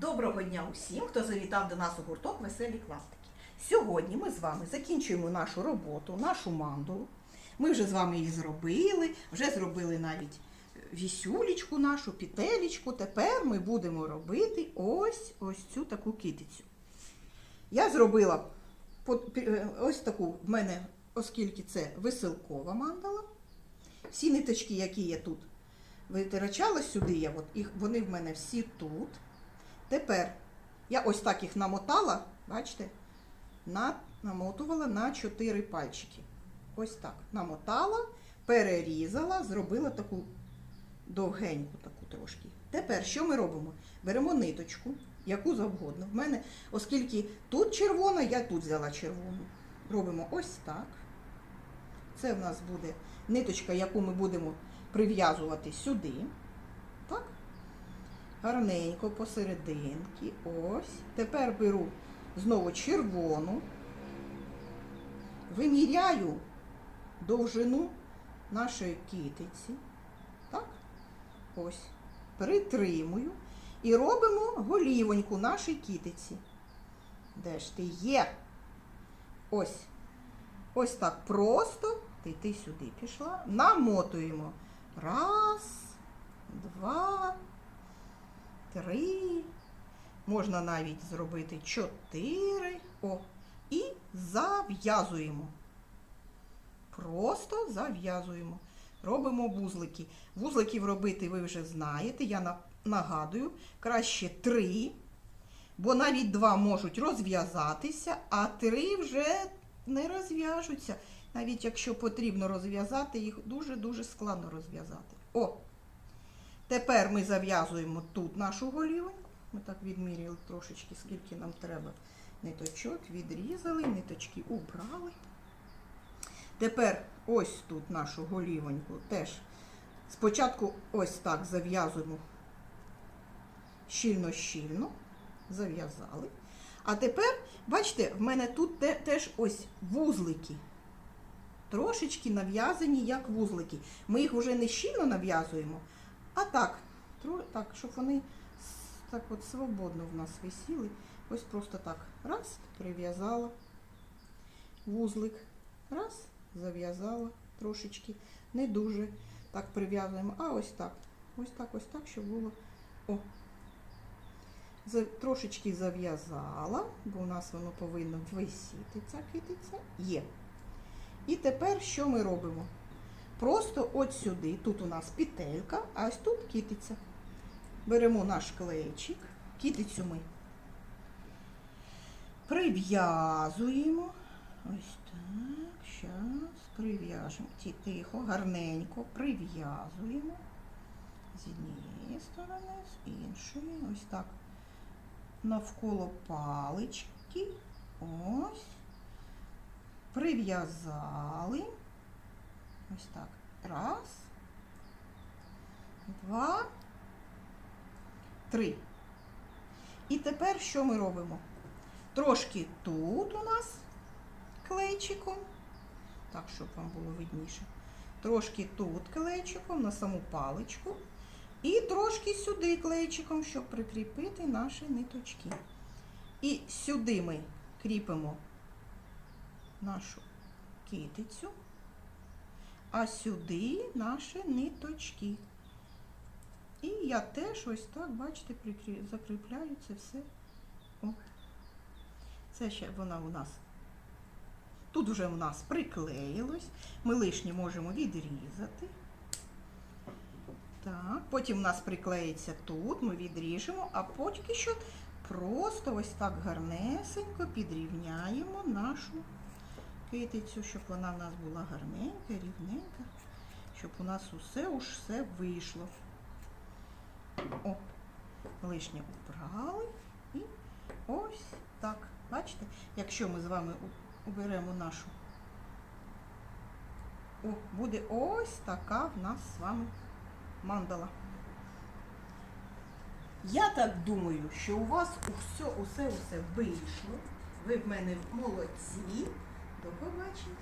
Доброго дня усім, хто завітав до нас у гурток Веселі клаптики. Сьогодні ми з вами закінчуємо нашу роботу, нашу мандулу. Ми вже з вами її зробили, вже зробили навіть вісюлечку нашу, пітелечку. Тепер ми будемо робити ось ось цю таку китицю. Я зробила е, ось таку в мене, оскільки це веселкова мандала. Всі ниточки, які я тут витрачала сюди, я, от, вони в мене всі тут. Тепер я ось так їх намотала, бачите, на, намотувала на 4 пальчики. Ось так. Намотала, перерізала, зробила таку довгеньку таку трошки. Тепер що ми робимо? Беремо ниточку, яку завгодно. В мене, оскільки тут червона, я тут взяла червону. Робимо ось так. Це в нас буде ниточка, яку ми будемо прив'язувати сюди. Гарненько посерединки. Ось. Тепер беру знову червону. Виміряю довжину нашої китиці. Так? Ось. Притримую. І робимо голівоньку нашій китиці. Де ж ти є? Ось. Ось так просто. Ти, ти сюди пішла. Намотуємо. Раз, два, три. Можна навіть зробити чотири. О. І зав'язуємо. Просто зав'язуємо. Робимо вузлики. Вузликів робити ви вже знаєте. Я на- нагадую, краще три, бо навіть два можуть розв'язатися, а три вже не розв'яжуться. Навіть якщо потрібно розв'язати, їх дуже-дуже складно розв'язати. О! Тепер ми зав'язуємо тут нашу голівоньку. Ми так відміряли трошечки, скільки нам треба ниточок, відрізали, ниточки убрали. Тепер ось тут нашу голівоньку теж спочатку ось так зав'язуємо щільно-щільно, зав'язали. А тепер, бачите, в мене тут те- теж ось вузлики. Трошечки нав'язані як вузлики. Ми їх вже не щільно нав'язуємо, а так, так, щоб вони так от свободно в нас висіли. Ось просто так. Раз, прив'язала вузлик. Раз, зав'язала трошечки. Не дуже так прив'язуємо, а ось так. Ось так, ось так, щоб було. О. Трошечки зав'язала, бо у нас воно повинно висіти, ця китиця. Є. І тепер що ми робимо? Просто от сюди, тут у нас петелька, а ось тут китиця. Беремо наш клейчик, китицю ми прив'язуємо. Ось так, зараз прив'яжемо. Тихо, гарненько прив'язуємо. З однієї сторони, з іншої. Ось так. Навколо палички. Ось. Прив'язали. Ось так. Раз. Два. Три. І тепер що ми робимо? Трошки тут у нас клейчиком. Так, щоб вам було видніше. Трошки тут клейчиком на саму паличку. І трошки сюди клейчиком, щоб прикріпити наші ниточки. І сюди ми кріпимо нашу китицю, а сюди наші ниточки. І я теж ось так, бачите, закріпляю це все. О. Це ще вона у нас. Тут вже у нас приклеїлось. Ми лишнє можемо відрізати. Так, потім у нас приклеїться тут, ми відріжемо, а поки що просто ось так гарнесенько підрівняємо нашу китицю, щоб вона в нас була гарненька, рівненька, щоб у нас усе уж все вийшло. О, лишнє убрали і ось так. Бачите, якщо ми з вами уберемо нашу, о, буде ось така в нас з вами мандала. Я так думаю, що у вас усе, усе, усе вийшло. Ви в мене молодці. До побачення.